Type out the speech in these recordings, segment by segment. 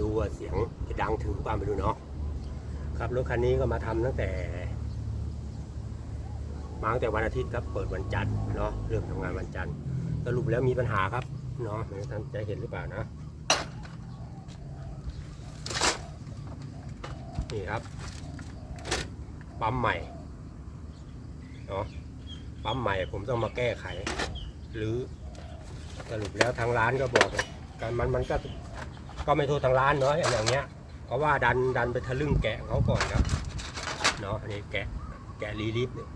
รู้ว่าเสียงจะดังถึงเปล่าไม่รู้เนาะครับรถคันนี้ก็มาทำตั้งแต่มาตั้งแต่วันอาทิตย์ครับเปิดวันจันทร์เนาะเริ่มทำงานวันจันทร์สรุปแล้วมีปัญหาครับเนาะท่านจะเห็นหรือเปล่านะนี่ครับปั๊มใหม่เนาะปั๊มใหม่ผมต้องมาแก้ไข หรือสรุปแล้วทางร้านก็บอกการมันมันก็ ก็ไม่โทษทางร้านเนาะอย่างเงี้ยเพราะว่าดันดันไปทะลึ่งแกะเขาก่อนครับเนาะอันนี้แกะแกะรีลิฟเนี่ย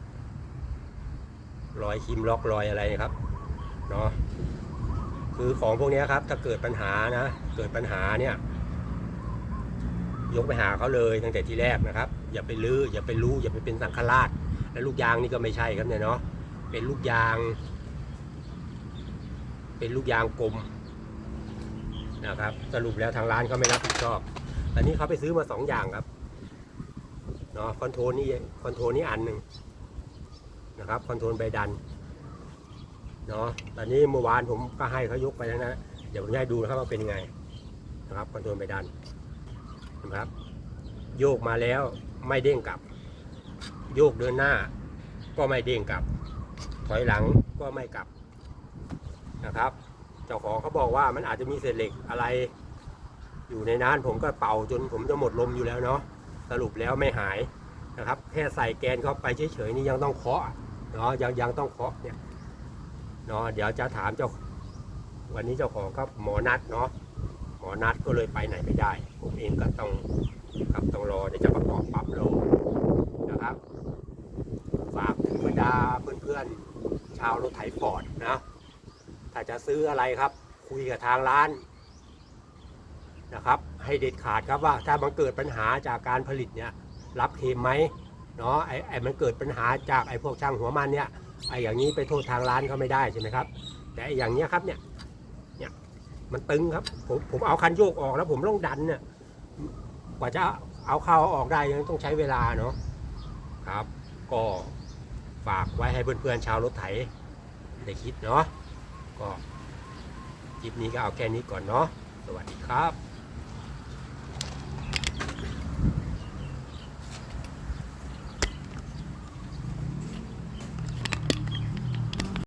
รอยคิมล็อกรอยอะไรครับเนาะคือของพวกนี้ครับ ถ้าเกิดปัญหานะ เกิดปัญหาเนี่ย ยกไปหาเขาเลยตั้งแต่ที่แรกนะครับ อย่าไปลื้ออย่าไปรู้ อย่าไปเป็นสังฆราช และลูกยางนี่ก็ไม่ใช่ครับเนี่ยเนาะเป็นลูกยาง เป็นลูกยางกลม นะครับ สรุปแล้วทางร้านเขาไม่รับผิดชอบตอนนี้เขาไปซื้อมาสองอย่างครับเนาะคอนโทรลนี่คอนโทรลนี่อันหนึ่งนะครับคอนโทรลใบดันเนาะตอนนี้เมื่อวานผมก็ให้เขายกไปแล้วนะเดี๋ยวผมจะให้ดูนะครับว่าเป็นยังไงนะครับคอนโทรลใบดันนะครับ โยกมาแล้วไม่เด้งกลับ โยกเดินหน้า ก็ไม่เด้งกลับ ถอยหลังก็ไม่กลับนะครับ เจ้าของเขาบอกว่ามันอาจจะมีเศษเหล็กอะไร อยู่ในนั้นผมก็เป่าจนผมจะหมดลมอยู่แล้วเนาะสรุปแล้วไม่หายนะครับ แค่ใส่แกนเข้าไปเฉยๆนี่ยังต้องเคาะเนาะยังยังต้องเคาะเนี่ยเนาะเดี๋ยวจะถามเจ้า วันนี้เจ้าของครับหมอนัดเนาะหมอนัดก็เลยไปไหนไม่ได้ ผมเองก็ต้องครับต้องรอเดี๋ยวจะประกอบปรับโลนะครับ ฝากถึงบรรดาเพื่อนๆชาวรถไถฟอร์ดนะ ถ้าจะซื้ออะไรครับ คุยกับทางร้านนะครับ ให้เด็ดขาดครับว่าถ้ามันเกิดปัญหาจากการผลิตเนี่ยรับเคลมไหมเนาะไอ้ไอ้มันเกิดปัญหาจากไอ้พวกช่างหัวมันเนี่ยไอ้อย่างนี้ไปโทษทางร้านเขาไม่ได้ใช่ไหมครับ แต่อย่างเนี้ยครับเนี่ยเนี่ยมันตึงครับผมผมเอาคันโยกออกแล้วผมต้องดันเนี่ยกว่าจะเอาเข้าอาออกได้ยังต้องใช้เวลาเนาะครับ ก็ฝากไว้ให้เพื่อนๆชาวรถไถได้คิดเนาะ ก็คลิปนี้ก็เอาแค่นี้ก่อนเนาะสวัสดีครับ